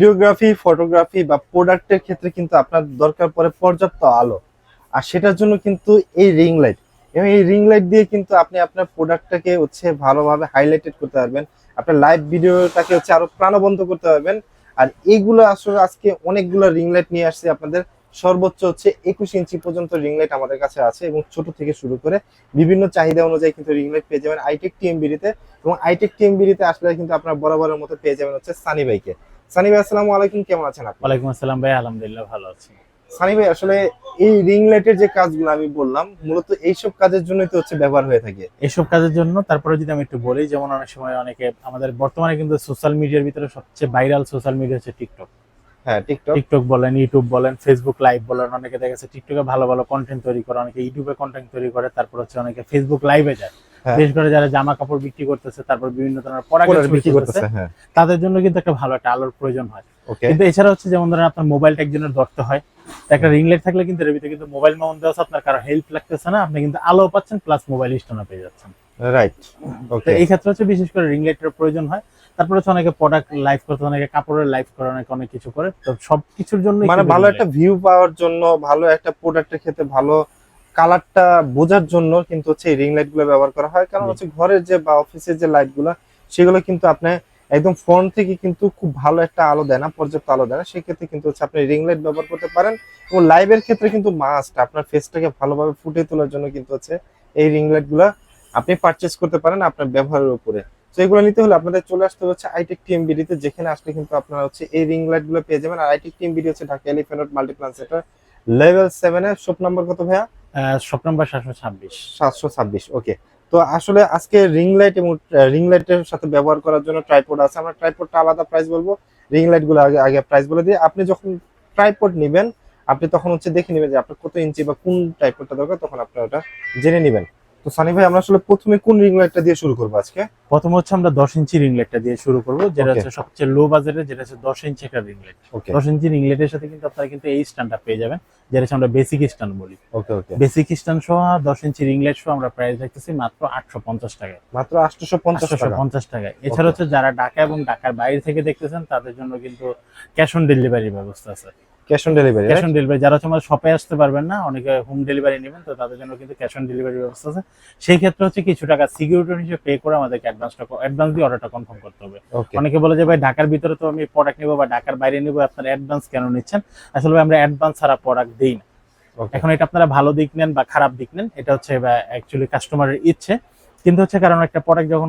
Videography, photography বা প্রোডাক্টের ক্ষেত্রে কিন্তু আপনার দরকার পড়ে পর্যাপ্ত আলো। আর সেটার জন্য কিন্তু এই রিং লাইট এবং এই রিং লাইট দিয়ে কিন্তু আপনি আপনার প্রোডাক্টটাকে হচ্ছে ভালোভাবে হাইলাইটেড করতে পারবেন। আপনার লাইভ ভিডিওটাকে হচ্ছে আরও প্রাণবন্ত করতে পারবেন। আর এইগুলো আসলে আজকে অনেকগুলো রিং লাইট নিয়ে আসছে আপনাদের। সর্বোচ্চ হচ্ছে একুশ ইঞ্চি পর্যন্ত রিং লাইট আমাদের কাছে আছে এবং ছোট থেকে শুরু করে বিভিন্ন চাহিদা অনুযায়ী কিন্তু রিং লাইট পেয়ে যাবেন আইটেক টিএমবিডিতে এবং আইটেক টিএমবিডিতে আসলে কিন্তু আপনার বরাবরের মতো পেয়ে যাবেন হচ্ছে সানি ভাইকে সানি ভাই আসসালামু আলাইকুম কেমন আছেন আপনি? ওয়ালাইকুম আসসালাম ভাই আলহামদুলিল্লাহ ভালো আছি। সানি ভাই আসলে এই রিং লাইটের যে কাজগুলো আমি বললাম মূলত এইসব কাজের জন্যই তো হচ্ছে ব্যবহার হয়ে থাকে। এসব কাজের জন্য তারপরে যদি আমি একটু বলি যেমন অনেক সময় অনেকে আমাদের বর্তমানে কিন্তু সোশ্যাল মিডিয়ার ভিতরে সবচেয়ে ভাইরাল সোশ্যাল মিডিয়া হচ্ছে টিকটক হ্যাঁ টিকটক টিকটক বলেন ইউটিউব বলেন ফেসবুক লাইভ বলেন অনেকে দেখা যাচ্ছে টিকটকে ভালো ভালো কন্টেন্ট তৈরি করে অনেকে ইউটিউবে কন্টেন্ট তৈরি করে তারপর হচ্ছে অনেকে ফেসবুক লাইভে যায়। বিশেষ করে যারা জামা কাপড় বিক্রি করতেছে তারপর বিভিন্ন ধরনের পড়াশোনা বিক্রি করতেছে হ্যাঁ। তাদের জন্য কিন্তু একটা ভালো একটা আলোর প্রয়োজন হয়। কিন্তু এছাড়া হচ্ছে যেমন ধরেন আপনার মোবাইলটা একজনের ধরতে হয় একটা রিং লাইট থাকলে কিন্তু এর ভিতরে কিন্তু মোবাইল মাউন্ট দেওয়া আছে, আপনার কারও হেল্প লাগতেছে না আপনি কিন্তু আলো পাচ্ছেন প্লাস মোবাইল স্টোনও পেয়ে যাচ্ছেন। রাইট ওকে এই ক্ষেত্রে হচ্ছে বিশেষ করে রিং লাইটের প্রয়োজন হয় তারপর হচ্ছে অনেকে প্রোডাক্ট লাইভ করতে অনেকে কাপড়ের লাইভ করে অনেকে অনেক কিছু করে তো সব কিছুর জন্য মানে ভালো একটা ভিউ পাওয়ার জন্য ভালো একটা প্রোডাক্টের ক্ষেত্রে ভালো কালারটা বোঝার জন্য কিন্তু হচ্ছে রিং লাইটগুলো ব্যবহার করা হয়। কারণ হচ্ছে ঘরের যে বা অফিসের যে লাইটগুলো সেগুলো কিন্তু আপনি একদম ফোন থেকে কিন্তু খুব ভালো একটা আলো দেয় না পর্যাপ্ত আলো দেয় না। সেক্ষেত্রে কিন্তু হচ্ছে আপনি রিং লাইট ব্যবহার করতে পারেন এবং লাইভের ক্ষেত্রে কিন্তু মাস্ট আপনার ফেসটাকে ভালোভাবে ফুটিয়ে তোলার জন্য কিন্তু হচ্ছে এই রিং লাইটগুলা আপনি পারচেস করতে পারেন আপনার ব্যবহারের উপরে। তো এগুলো নিতে হলে আপনাদের চলে আসতে হচ্ছে আইটেক টিএমবিডিতে যেখানে আসলে কিন্তু আপনারা হচ্ছে এই রিং লাইটগুলো পেয়ে যাবেন। আর আইটেক টিএমবিডি হচ্ছে Dhaka elephant multiplan centre level seven এর শপ নাম্বার কত ভাইয়া? শপ নাম্বার সাতশো ছাব্বিশ। সাতশো ছাব্বিশ ওকে তো আসলে আজকে রিং লাইট এবং রিং লাইটের সাথে ব্যবহার করার জন্য ট্রাইপোড আছে। আমরা ট্রাইপোডটা আলাদা প্রাইস বলব। রিং লাইটগুলো আগে আগে প্রাইস বলে দিয়ে আপনি যখন ট্রাইপোর্ড নেবেন, আপনি তখন হচ্ছে দেখে নেবেন যে আপনার কত ইঞ্চি বা কোন ট্রাইপডটা দরকার, তখন আপনার ওটা জেনে নেবেন। তো সানি ভাই আমরা আসলে প্রথমে কোন রিং লাইটটা দিয়ে শুরু করব আজকে? প্রথম হচ্ছে আমরা দশ ইঞ্চি রিং লাইটটা দিয়ে শুরু করব যেটা হচ্ছে সবচেয়ে লো বাজেটের যেটা হচ্ছে দশ ইঞ্চি একটা রিং লাইট ওকে দশ ইঞ্চি রিং লাইটের সাথে কিন্তু আপনারা কিন্তু এই স্ট্যান্ডটা পেয়ে যাবেন যেটা হচ্ছে আমরা বেসিক স্ট্যান্ড বলি। ওকে ওকে বেসিক স্ট্যান্ড সহ দশ ইঞ্চি রিং লাইট সহ আমরা প্রাইস রাখতেছি মাত্র আটশো পঞ্চাশ টাকায়। মাত্র আটশোশো পঞ্চাশ আটশো টাকা পঞ্চাশ টাকায়। এছাড়া হচ্ছে যারা ঢাকা এবং ঢাকার বাইরে থেকে দেখতেছেন তাদের জন্য কিন্তু ক্যাশ অন ডেলিভারি ব্যবস্থা আছে। Cash on delivery cash on delivery যারা আমার শপে আসতে পারবেন না অনেকে হোম ডেলিভারি নেবেন তো তাদের জন্য কিন্তু ক্যাশ অন ডেলিভারির ব্যবস্থা আছে। সেই ক্ষেত্রে হচ্ছে কিছু টাকা সিকিউরিটি হিসেবে পে করে আমাদেরকে অ্যাডভান্সটা অ্যাডভান্স দিয়ে অর্ডারটা কনফার্ম করতে হবে। অনেকে বলে যে ভাই ঢাকার ভিতরে তো আমি প্রোডাক্ট নিবো বা ঢাকার বাইরে নিবো আপনারা অ্যাডভান্স কেন নিচ্ছেন? আসলে আমরা অ্যাডভান্স ছাড়া প্রোডাক্ট দিই না। এখন এটা আপনারা ভালো দিক নেন বা খারাপ দিক নেন এটা হচ্ছে অ্যাকচুয়ালি কাস্টমারের ইচ্ছে। কিন্তু হচ্ছে কারণ একটা প্রোডাক্ট যখন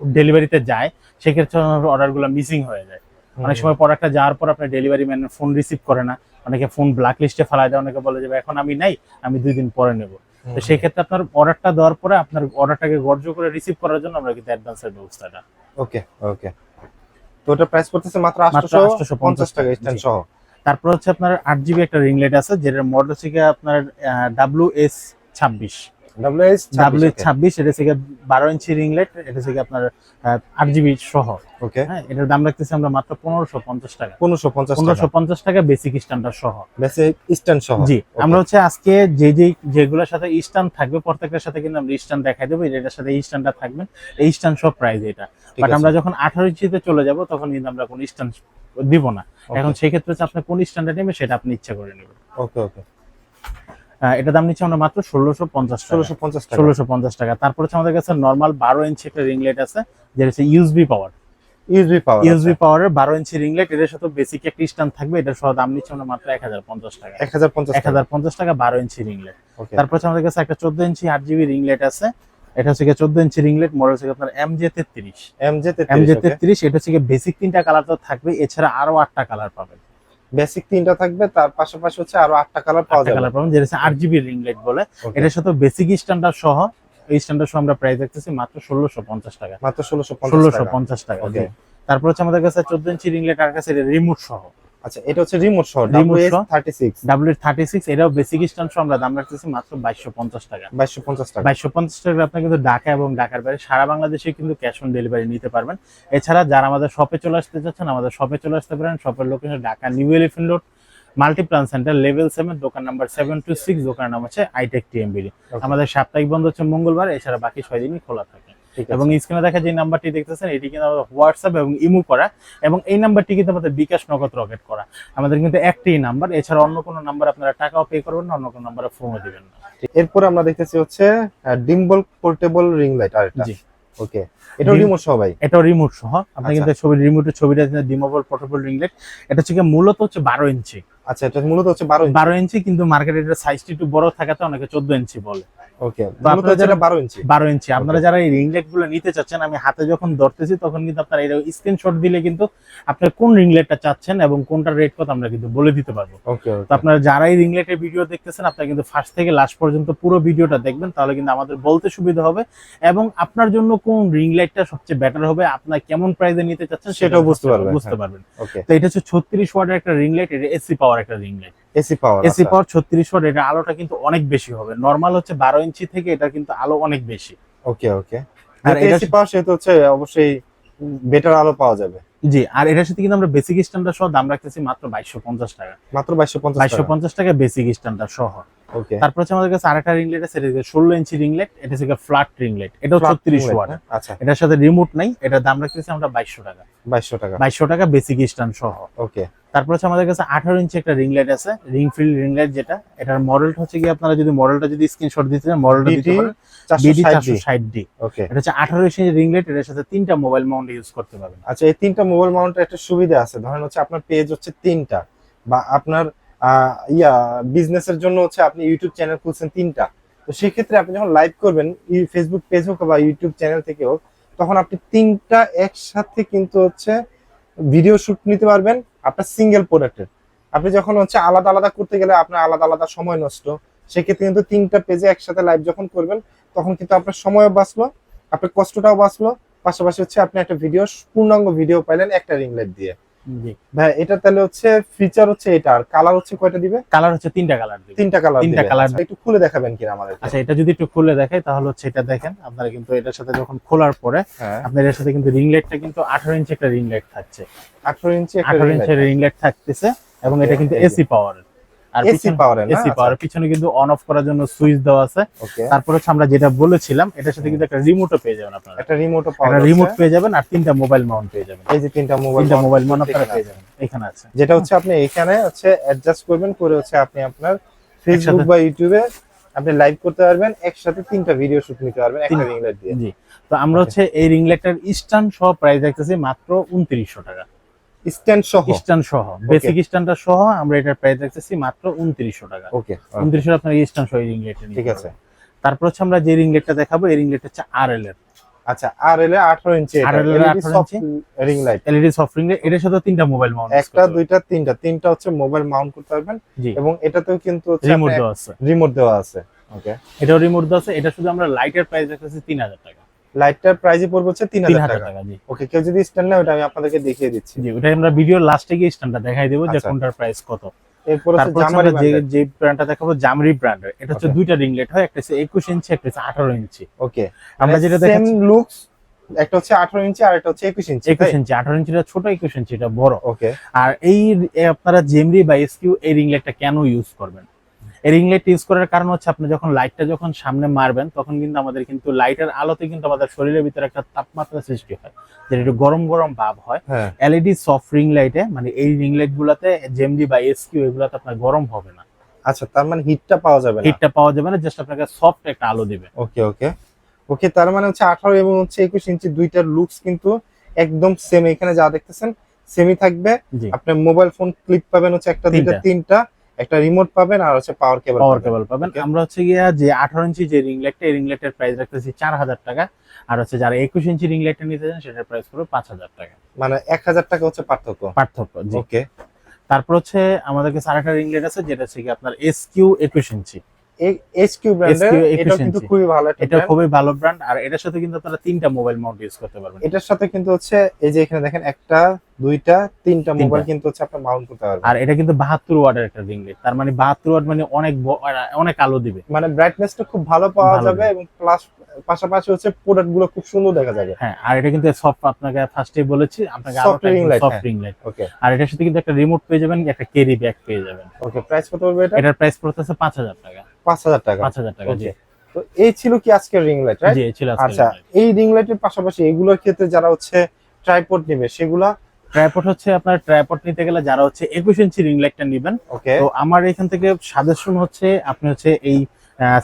ডেলিভারিতে যায় সেক্ষেত্রে অর্ডারগুলো মিসিং হয়ে যায়। অনেক সময় প্রোডাক্টটা যাওয়ার পর আপনার ডেলিভারি ম্যান ফোন রিসিভ করে না। অনেকে ফোন ব্ল্যাক লিস্টে ফেলায় দেয় অনেকে বলে যে এখন আমি নাই আমি দুই দিন পরে নেব। তো সেই ক্ষেত্রে আপনার অর্ডারটা দেওয়ার পরে আপনার অর্ডারটাকে গর্জ করে রিসিভ করার জন্য আমরা কিন্তু অ্যাডভান্সের ব্যবস্থাটা। ওকে ওকে। তো ওটা প্রাইস পড়তেছে মাত্র মাত্র 850 টাকা স্ট্যান্ড সহ। তারপর হচ্ছে আপনার আট জিবি একটা রিং লাইট আছে যেটার মডেল হচ্ছে আপনার এস ছাব্বিশ। ডাব্লিউ ছাব্বিশ এটা গিয়ে বারো ইঞ্চি রিং লাইট এটা আপনার আট জিবি সহ। ওকে হ্যাঁ এটার দাম রাখতেছি আমরা মাত্র পনেরোশো পঞ্চাশ টাকা। পনেরোশো পঞ্চাশ পনেরোশো পঞ্চাশ টাকা বেসিক স্ট্যান্ডার্ড সহ। বেসিক স্ট্যান্ড সহ। জি আমরা হচ্ছে আজকে যে যে যেগুলোর সাথে স্ট্যান্ড থাকবে প্রত্যেকটার সাথে কিন্তু আমরা স্ট্যান্ড দেখাই দেবো এটার সাথে স্ট্যান্ডটা থাকবে। এই স্ট্যান্ড সব প্রাইস এটা। বাট আমরা যখন আঠারো ইঞ্চিতে চলে যাব তখন কিন্তু আমরা কোনো স্ট্যান্ড দিব না। এখন সেই ক্ষেত্রে আপনি কোন স্ট্যান্ডার্ড নেবে সেটা আপনি ইচ্ছা করে নেবেন। ওকে ওকে এটা দাম নিচ্ছে আমরা মাত্র ষোলোশো পঞ্চাশ ষোলোশো পঞ্চাশ টাকা। ষোলোশো পঞ্চাশ টাকা। তারপর হচ্ছে আমাদের কাছে নর্মাল বারো ইঞ্চি একটা রিং লাইট আছে যেটা হচ্ছে USB power USB power USB পাওয়ারের বারো ইঞ্চি রিং লাইট এটার সাথে বেসিক একটা স্ট্যান্ড থাকবে এটার সহ দাম নিচ্ছে আমরা মাত্র এক হাজার পঞ্চাশ টাকা। এক হাজার পঞ্চাশ এক হাজার পঞ্চাশ টাকা বারো ইঞ্চি রিং লাইট ওকে তারপর হচ্ছে আমাদের কাছে একটা চোদ্দ ইঞ্চি আট জিবি রিং লাইট আছে এটা হচ্ছে চোদ্দ ইঞ্চি রিং লাইট মডেল হচ্ছে আপনার এম জে তেত্রিশ। এম জে তেত্রিশ এটা হচ্ছে বেসিক তিনটা কালার তো থাকবে এছাড়া আরও আটটা কালার পাবেন। বেসিক তিনটা থাকবে তার পাশাপাশি হচ্ছে আরও আটটা কালার পাওয়া যাবে। কালার পাবেন যেটা হচ্ছে আট জিবি রিং লাইট বলে। এটা এটার সাথে বেসিক স্ট্যান্ডার্ড সহ এই স্ট্যান্ডার্ড সহ আমরা প্রাইস দেখতেছি মাত্র ষোলোশো পঞ্চাশ টাকা। মাত্র ষোলোশো ষোলোশো টাকা। পঞ্চাশ টাকা. তারপর হচ্ছে আমাদের কাছে চোদ্দ ইঞ্চি রিং লাইট আর কাছে রিমোট সহ। আচ্ছা এটা হচ্ছে রিমোট সহ এটাও বেসিক স্ট্যান্ড সহ আমরা দাম রাখতেছি মাত্র বাইশশো পঞ্চাশ টাকা। বাইশশো পঞ্চাশ টাকা। বাইশশো পঞ্চাশ টাকা আপনি কিন্তু ঢাকা এবং ঢাকার বাইরে সারা বাংলাদেশে কিন্তু ক্যাশ অন ডেলিভারি নিতে পারবেন। এছাড়া যারা আমাদের শপে চলে আসতে চাচ্ছেন আমাদের শপে চলে আসতে পারেন। শপের location Dhaka new elephant road multiplan centre level seven দোকান নাম্বার সেভেন টু সিক্স দোকানের নাম হচ্ছে আইটেক টিএমবিডি. আমাদের সাপ্তাহিক বন্ধ হচ্ছে মঙ্গলবার এছাড়া বাকি ছয় দিনই খোলা থাকে। এবং স্ক্রিনে দেখা যে নাম্বারটি দেখতেছেন এটি কিন্তু আমাদের হোয়াটসঅ্যাপ এবং ইমো করা এবং এই নাম্বারটি কিন্তু আমাদের বিকাশ নগদ রকেট করা। আমাদের কিন্তু একটি নাম্বার এছাড়া অন্য কোনো নাম্বার আপনারা টাকাও পে করবেন না অন্য কোনো নাম্বারে ফোনও দিবেন না। এরপর আমরা দেখতেছি হচ্ছে ডিম্বল পোর্টেবল রিং লাইট আর এটা জি। ওকে এটা রিমোট সহ ভাই? এটাও রিমোট সহ। আপনি আচ্ছা। কিন্তু ছবির রিমোটের ছবিটা ডিমোবল পোর্টেবল রিংলেট এটা হচ্ছে মূলত হচ্ছে বারো ইঞ্চি আচ্ছা এটা মূলত হচ্ছে বারো ইঞ্চি? বারো ইঞ্চি কিন্তু মার্কেটের সাইজটি একটু বড় থাকাতে অনেকে চোদ্দ ইঞ্চি বলে। ওকে আপনারা যারা- এটা বারো ইঞ্চি। বারো ইঞ্চি আপনারা যারা এই রিংলেটগুলো নিতে চাচ্ছেন আমি হাতে যখন ধরতেছি তখন কিন্তু আপনারা এই স্ক্রিনশট দিলে কিন্তু আপনার কোন রিংলেটটা চাচ্ছেন এবং কোনটার রেট কত আমরা কিন্তু বলে দিতে পারব। ওকে তো আপনারা যারা এই রিংলেটের ভিডিও দেখতেছেন আপনারা কিন্তু ফার্স্ট থেকে লাস্ট পর্যন্ত পুরো ভিডিওটা দেখবেন তাহলে কিন্তু আমাদের বলতে সুবিধা হবে। এবং আপনার জন্য কোন রিং রিংলাইটটা সবচেয়ে বেটার হবে আপনার কেমন প্রাইসে নিতে চাচ্ছেন সেটাও বুঝতে পারবেন, বুঝতে হ্যাঁ। পারবেন। ওকে তো এটা হচ্ছে ছত্রিশ ওয়াটের একটা রিংলাইট এটা এসি পাওয়ার একটা ring light AC power AC power ছত্রিশ ওয়াট এটা আলোটা কিন্তু অনেক বেশি হবে। নর্মাল হচ্ছে বারো ইঞ্চি থেকে এটা কিন্তু আলো অনেক বেশি। ওকে ওকে। আর এসি পাওয়ার সেহেতু হচ্ছে অবশ্যই বেটার আলো পাওয়া যাবে। জি আর এটার সাথে কিন্তু আমরা বেসিক স্ট্যান্ডার্ড সহ দাম রাখতেছি মাত্র বাইশশো পঞ্চাশ টাকা। মাত্র বাইশশো পঞ্চাশ বাইশশো পঞ্চাশ টাকা বেসিক স্ট্যান্ডার্ড সহ। ওকে তারপর হচ্ছে আমাদের কাছে আরেকটা রিংলেট আছে এটা ষোলো ইঞ্চি রিংলেট এটা হচ্ছে ফ্ল্যাট রিংলেট এটাও ছত্রিশ ওয়াট আচ্ছা। এটার সাথে রিমোট নাই এটার দাম রাখতেছি আমরা বাইশশো টাকা। বাইশশো টাকা। বাইশশো টাকা বেসিক স্ট্যান্ড সহ। ওকে তারপর হচ্ছে আমাদের কাছে আঠারো ইঞ্চি একটা রিংলাইট আছে রিং ফিল রিংলাইট যেটা এটার মডেলটা হচ্ছে কি আপনারা যদি মডেলটা যদি স্ক্রিনশট দিতে চান মডেলটা দিতে পারেন। বিডি ডি ওকে এটা হচ্ছে আঠারো ইঞ্চি রিংলাইট এটার সাথে তিনটা মোবাইল মাউন্ট ইউজ করতে পারবেন। আচ্ছা এই তিনটা মোবাইল মাউন্টের একটা সুবিধা আছে। ধরেন হচ্ছে আপনার পেজ হচ্ছে তিনটা বা আপনার ইয়া বিজনেসের জন্য হচ্ছে আপনি ইউটিউব চ্যানেল খুলছেন তিনটা। তো সেক্ষেত্রে আপনি যখন লাইভ করবেন ফেসবুক পেজ হোক বা ইউটিউব চ্যানেল থেকে হোক, তখন আপনি তিনটা একসাথে কিন্তু হচ্ছে ভিডিও শুট নিতে পারবেন আপনার সিঙ্গেল প্রোডাক্টের আপনি যখন হচ্ছে আলাদা আলাদা করতে গেলে আপনার আলাদা আলাদা সময় নষ্ট, সেক্ষেত্রে কিন্তু তিনটা পেজে একসাথে লাইভ যখন করবেন, তখন কিন্তু আপনার সময়ও বাঁচলো, আপনার কষ্টটাও বাঁচলো, পাশাপাশি হচ্ছে আপনি একটা ভিডিও পূর্ণাঙ্গ ভিডিও পাইলেন একটা রিং লাইট দিয়ে। ভাই এটা তাহলে হচ্ছে ফিচার হচ্ছে এটা আর কালার হচ্ছে কয়টা দিবে? কালার হচ্ছে তিনটা কালার দিবে। তিনটা কালার তিনটা কালার আচ্ছা, একটু খুলে দেখাবেন কিনা আমাদের আচ্ছা এটা যদি একটু খুলে দেখাই তাহলে হচ্ছে এটা দেখেন আপনারা কিন্তু এটার সাথে যখন খোলার পরে আপনাদের আপনার এর সাথে কিন্তু রিংলাইটটা কিন্তু আঠারো ইঞ্চি একটা রিংলাইট থাকছে। 18 ইঞ্চি একটা light। রিংলাইট থাকতেছে এবং এটা কিন্তু এসি পাওয়ার আর এর না? এসি। পাওয়ার পিছনে কিন্তু অন অফ করার জন্য সুইচ দেওয়া আছে। তারপর হচ্ছে আমরা যেটা বলেছিলাম এটার সাথে কিন্তু একটা রিমোটও পেয়ে যাবেন আপনারা। একটা রিমোটও পাওয়া একটা রিমোট পেয়ে যাবেন আর তিনটা মোবাইল মাউন্ট পেয়ে যাবেন। এই যে তিনটা মোবাইল তিনটা মোবাইল মাউন্ট আপনারা পেয়ে যাবেন। এখানে আছে। যেটা হচ্ছে আপনি এখানে হচ্ছে অ্যাডজাস্ট করবেন করে হচ্ছে আপনি আপনার ফেসবুক বা ইউটিউবে আপনি লাইভ করতে পারবেন একসাথে তিনটা ভিডিও শুট নিতে পারবেন একটা রিং লাইট দিয়ে। জি। তো আমরা হচ্ছে এই রিংলাইটটার স্ট্যান্ড সহ প্রাইস রাখতেছি মাত্র উনত্রিশশো টাকা। স্ট্যান্ড সহ? স্ট্যান্ড সহ। বেসিক স্ট্যান্ডটা সহ আমরা এটার প্রাইস রাখতেছি মাত্র উনত্রিশশো টাকা। ওকে উনত্রিশশো আপনার স্ট্যান্ড সহ এই রিংলাইটটা ঠিক আছে। তারপর হচ্ছে আমরা যে রিং রিংলাইটটা দেখাবো এই রিং রিংলাইটটা হচ্ছে আরএল এর আচ্ছা আর এলে 18 ইঞ্চি এটা। RL এর 18 ইঞ্চি। Ring light LED soft ring light এটার সাথে তিনটা মোবাইল মাউন্ট একটা দুইটা তিনটা। তিনটা হচ্ছে মোবাইল মাউন্ট করতে পারবেন। এবং এটাতেও কিন্তু রিমোট দেওয়া আছে। রিমোট দেওয়া আছে। ওকে এটাও রিমোট দেওয়া আছে। এটা শুধু আমরা লাইটের প্রাইস রাখতেছি তিন হাজার টাকা। লাইটটার প্রাইসই পড়বে হচ্ছে তিন তিন হাজার হাজার টাকা। টাকা জি। ওকে কেউ যদি স্ট্যান্ড নেয় ওটা আমি আপনাদেরকে দেখিয়ে দিচ্ছি। জি ওটা আমরা ভিডিও লাস্টে গিয়ে স্ট্যান্ডটা দেখাই দেবো যে আচ্ছা। কোনটার প্রাইস কত। এরপর হচ্ছে যে যে ব্র্যান্ডটা দেখাবো জামরি ব্র্যান্ডের এটা হচ্ছে দুইটা রিংলেট হয় একটা হচ্ছে একুশ ইঞ্চি একটা হচ্ছে আঠারো ইঞ্চি ওকে আমরা যেটা সেম দেখাচ্ছি লুকস একটা হচ্ছে 18 ইঞ্চি আর একটা হচ্ছে 21 ইঞ্চি একুশ ইঞ্চি আঠারো ইঞ্চিটা ছোট একুশ ইঞ্চিটা বড়। ওকে আর এই আপনারা জেমরি বা এসকিউ এই রিং লাইটটা কেন ইউজ করবেন? এই রিং লাইট ইউজ করার কারণ হচ্ছে আপনি যখন লাইটটা যখন সামনে মারবেন তখন কিন্তু আমাদের কিন্তু লাইটের আলোতে কিন্তু আমাদের শরীরের ভিতরে একটা তাপমাত্রা সৃষ্টি হয় যেটা একটু গরম গরম ভাব হয়। এলইডি সফট রিং লাইটে মানে এই রিং লাইট গুলাতে জেমরি বা এসকিউ এগুলাতে আপনার গরম হবে না। আচ্ছা তার মানে হিটটা পাওয়া যাবে না? হিটটা পাওয়া যাবে না জাস্ট আপনাকে সফট একটা আলো দিবে। ওকে ওকে ওকে তার মানে হচ্ছে 18 এবং হচ্ছে 21 ইঞ্চি দুইটার লুকস কিন্তু একদম সেম এখানে যা দেখতেছেন সেমই থাকবে। জি। আপনি মোবাইল ফোন ক্লিপ পাবেন হচ্ছে একটা দুইটা তিনটা। একটা রিমোট পাবেন আর হচ্ছে পাওয়ার কেবল পাওয়ার কেবল পাবেন। আমরা হচ্ছে গিয়া যে আঠারো ইঞ্চি যে রিং লাইটটা রিং লাইটের প্রাইস রাখতেছি চার হাজার টাকা। আর হচ্ছে যারা একুশ ইঞ্চি রিং লাইটটা নিতে চান সেটার প্রাইস পড়বে পাঁচ হাজার টাকা। মানে 1000 টাকা হচ্ছে পার্থক্য? পার্থক্য জি। ওকে তারপর হচ্ছে আমাদের কাছে আরেকটা রিংলেট লাইট আছে যেটা হচ্ছে কি আপনার এসকিউ 21 ইঞ্চি। এইচকিউ ব্র্যান্ডের SQ 21 এটা কিন্তু খুবই ভালো একটা এটা খুবই ভালো ব্র্যান্ড আর এটার সাথে কিন্তু আপনারা তিনটা মোবাইল মাউন্ট ইউজ করতে পারবেন। এটার সাথে কিন্তু হচ্ছে এই যে এখানে দেখেন একটা দুইটা তিনটা মোবাইল কিন্তু হচ্ছে আপনি মাউন্ট করতে পারবেন। আর এটা কিন্তু বাহাত্তর ওয়াটের একটা রিং লাইট তার মানে বাহাত্তর ওয়াট মানে অনেক অনেক আলো দিবে। মানে ব্রাইটনেসটা খুব ভালো পাওয়া যাবে এবং প্লাস পাশাপাশি হচ্ছে প্রোডাক্টগুলো খুব সুন্দর দেখা যাবে। হ্যাঁ আর এটা কিন্তু সফট আপনাকে ফার্স্টে বলেছি আপনাকে Soft ring light, soft. Ring light okay আর এটার সাথে কিন্তু একটা রিমোট পেয়ে যাবেন একটা ক্যারি ব্যাগ পেয়ে যাবেন। ওকে প্রাইস কত পড়বে এটা? এটার প্রাইস পড়তেছে পাঁচ হাজার টাকা। পাঁচ হাজার টাকা। পাঁচ হাজার টাকা জি। তো এই ছিল কি আজকের রিং লাইট রাইট আচ্ছা এই রিং লাইটের পাশাপাশি এগুলোর ক্ষেত্রে যারা হচ্ছে ট্রাইপড নেবে সেগুলা? ট্রাইপড হচ্ছে আপনার ট্রাইপড নিতে গেলে যারা হচ্ছে একুশ ইঞ্চি রিং লাইটটা নেবেন ওকে তো আমার এখান থেকে সাজেশন হচ্ছে আপনি হচ্ছে এই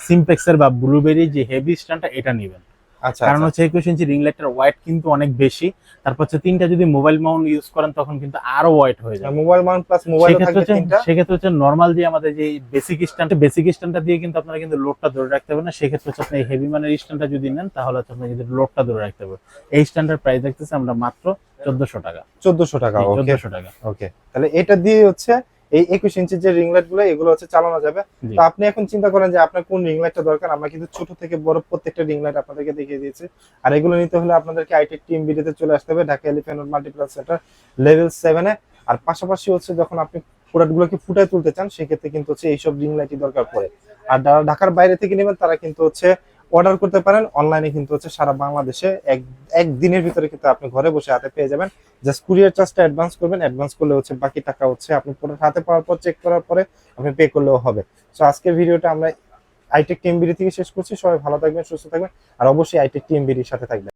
সিমপেক্সের বা ব্লুবেরি যে হেভি স্ট্যান্ডটা এটা নেবেন। কারণ আচ্ছা। হচ্ছে একুশ ইঞ্চি রিং লাইটের ওয়াইট কিন্তু অনেক বেশি। তারপর হচ্ছে তিনটা যদি মোবাইল মাউন্ট ইউজ করেন তখন কিন্তু আরও ওয়াইট হয়ে যায় মোবাইল মাউন্ট প্লাস মোবাইল সেক্ষেত্রে হচ্ছে তিনটা। সেক্ষেত্রে হচ্ছে নর্মাল যে আমাদের যে বেসিক স্ট্যান্ডটা বেসিক স্ট্যান্ডটা দিয়ে কিন্তু আপনারা কিন্তু লোডটা ধরে রাখতে পারবেন না। সেক্ষেত্রে হচ্ছে আপনি হেভি মানের স্ট্যান্ডটা যদি নেন তাহলে হচ্ছে আপনি কিন্তু লোডটা ধরে রাখতে পারবেন। এই স্ট্যান্ডার্ড প্রাইস দেখতেছি আমরা মাত্র চোদ্দশো টাকা। চোদ্দশো টাকা চোদ্দশো টাকা। ওকে তাহলে এটা দিয়ে হচ্ছে এই একুশ ইঞ্চির যে রিং লাইটগুলো এগুলো হচ্ছে চালানো যাবে। তো আপনি এখন চিন্তা করেন যে আপনার কোন রিং লাইটটা দরকার? আমরা কিন্তু ছোট থেকে বড় প্রত্যেকটা রিং লাইট আপনাদেরকে দেখিয়ে দিয়েছি। আর এগুলো নিতে হলে আপনাদেরকে আইটি টিম বিডিতে চলে আসতে হবে Dhaka elephant multiplan centre level সেভেনে আর পাশাপাশি হচ্ছে যখন আপনি প্রোডাক্ট গুলোকে ফুটায় তুলতে চান সেক্ষেত্রে কিন্তু হচ্ছে এইসব রিং লাইটই দরকার পড়ে। আর যারা ঢাকার বাইরে থেকে নেবেন তারা কিন্তু হচ্ছে অর্ডার করতে পারেন। অনলাইনে কিন্তু হচ্ছে সারা বাংলাদেশে এক একদিনের ভিতরে কিন্তু আপনি ঘরে বসে হাতে পেয়ে যাবেন। জাস্ট কুরিয়ার চার্জটা অ্যাডভান্স করবেন। অ্যাডভান্স করলে হচ্ছে বাকি টাকা হচ্ছে আপনি প্রোডাক্ট হাতে পাওয়ার পর, চেক করার পরে আপনি পে করলেও হবে। সো আজকের ভিডিওটা আমরা আইটেক টিএমবিডি থেকে শেষ করছি। সবাই ভালো থাকবেন, সুস্থ থাকবেন। আর অবশ্যই আইটেক টিএমবিডির সাথে থাকবেন।